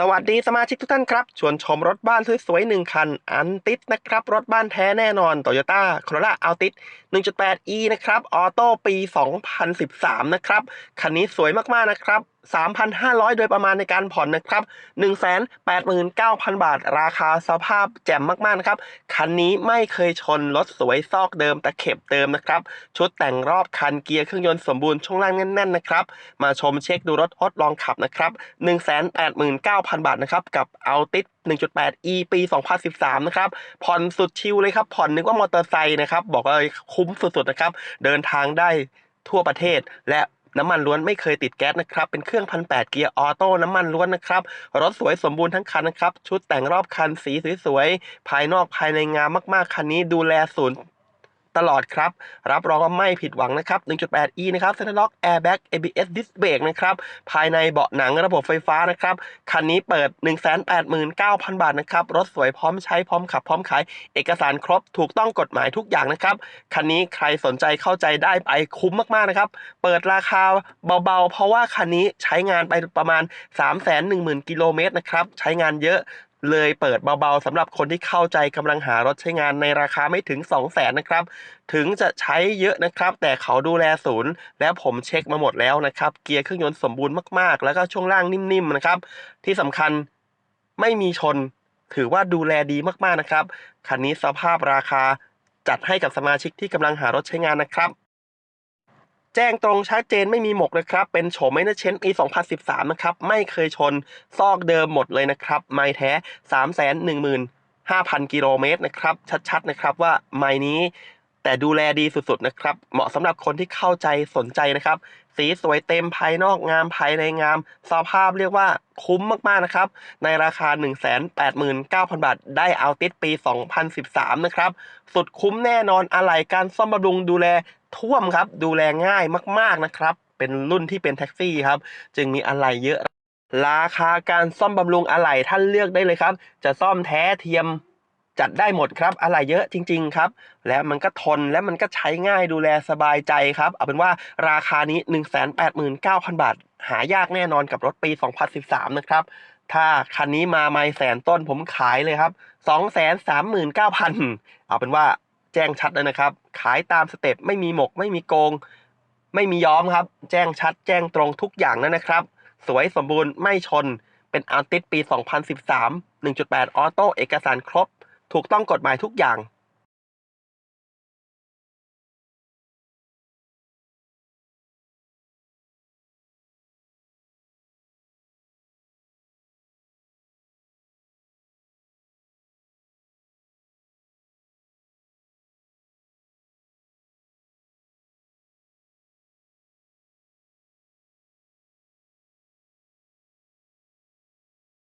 สวัสดีสมาชิกทุกท่านครับ ชวนชมรถบ้านสวยๆหนึ่งคัน อันติดนะครับ รถบ้านแท้แน่นอน Toyota Corolla Altis 1.8e นะครับ ออโต้ปี 2013 นะครับ คันนี้สวยมากๆนะครับ 3,500 โดยประมาณในการผ่อนนะครับ 189,000 บาท ราคาสภาพแจ่มมากๆนะครับ คันนี้ไม่เคยชนรถสวยซอกเดิมตะเข็บเดิมนะครับ ชุดแต่งรอบคันเกียร์เครื่องยนต์สมบูรณ์ช่วงล่างแน่นๆนะครับ มาชมเช็คดูรถทดลองขับนะครับ 189,000 บาทนะครับ กับ Altis 1.8e ปี 2013 นะครับ ผ่อนสุดชิลเลยครับ ผ่อนนึกว่ามอเตอร์ไซค์นะครับ บอกเลยคุ้มสุดๆนะครับ เดินทางได้ทั่วประเทศและ น้ำมันล้วนไม่เคยติดแก๊สนะครับ เป็นเครื่องพันแปดเกียร์ออโต้น้ำมันล้วนนะครับ รถสวยสมบูรณ์ทั้งคันนะครับ ชุดแต่งรอบคันสีสวยๆ ภายนอกภายในงามมากๆ คันนี้ดูแลศูนย์ ตลอดครับ รับรองว่าไม่ผิดหวังนะครับ 1.8e นะครับ c e n t r Lock Airbag ABS Disc Brake นะครับ ภายในเบาะหนังระบบไฟฟ้านะครับ คันนี้เปิด 189,000 บาทนะครับ รถสวยพร้อมใช้พร้อมขับพร้อมขาย เอกสารครบถูกต้องกฎหมายทุกอย่างนะครับ คันนี้ใครสนใจเข้าใจได้ไปคุ้มมากๆนะครับ เปิดราคาเบาๆ เพราะว่าคันนี้ใช้งานไปประมาณ 310,000 กิโลเมตรนะครับ ใช้งานเยอะ เลยเปิดเบาๆสำหรับคนที่เข้าใจกำลังหารถใช้งานในราคาไม่ถึง 2 0 0แสนนะครับ ถึงจะใช้เยอะนะครับ แต่เขาดูแลศูนย์ แล้วผมเช็คมาหมดแล้วนะครับ เกียร์เครื่องยนต์สมบูรณ์มากๆ แล้วก็ช่วงล่างนิ่มๆนะครับ ที่สำคัญไม่มีชน ถือว่าดูแลดีมากๆนะครับ คันนี้สภาพราคาจัดให้กับสมาชิกที่กำลังหารถใช้งานนะครับ จ้งตรงชัดเจนไม่มีหมกนะครับ เป็นโฉมไม่เนเชนปี 2013 นะครับ ไม่เคยชน ซอกเดิมหมดเลยนะครับ ไม่แท้ 315,000 กิโลเมตรนะครับ ชัดๆ นะครับว่าไม่นี้ แต่ดูแลดีสุดๆ นะครับ เหมาะสำหรับคนที่เข้าใจสนใจนะครับ สีสวยเต็มภายนอกงามภายในงาม สภาพเรียกว่าคุ้มมากๆ นะครับ ในราคา 189,000 บาท ได้เอาติดปี 2013 นะครับ สุดคุ้มแน่นอนอะไหล่การซ่อมบำรุงดูแล ท่วมครับ ดูแลง่ายมากๆนะครับ เป็นรุ่นที่เป็นแท็กซี่ครับ จึงมีอะไหล่เยอะ ราคาการซ่อมบำรุงอะไหล่ท่านเลือกได้เลยครับ จะซ่อมแท้เทียมจัดได้หมดครับอะไรเยอะจริง ๆ ครับ และมันก็ทนและมันก็ใช้ง่ายดูแลสบายใจครับ เอาเป็นว่าราคานี้ 189,000 บาท หายากแน่นอนกับรถปี 2013 นะครับ ถ้าคันนี้มาไม่แสนต้นผมขายเลยครับ 239,000 เอาเป็นว่า แจ้งชัดเลยนะครับ ขายตามสเต็ปไม่มีหมก ไม่มีโกง ไม่มีย้อมครับ แจ้งชัด แจ้งตรงทุกอย่างนั่นนะครับ สวยสมบูรณ์ไม่ชน เป็นอาร์ติสปี 2013 1.8 ออโต้เอกสารครบ ถูกต้องกฎหมายทุกอย่าง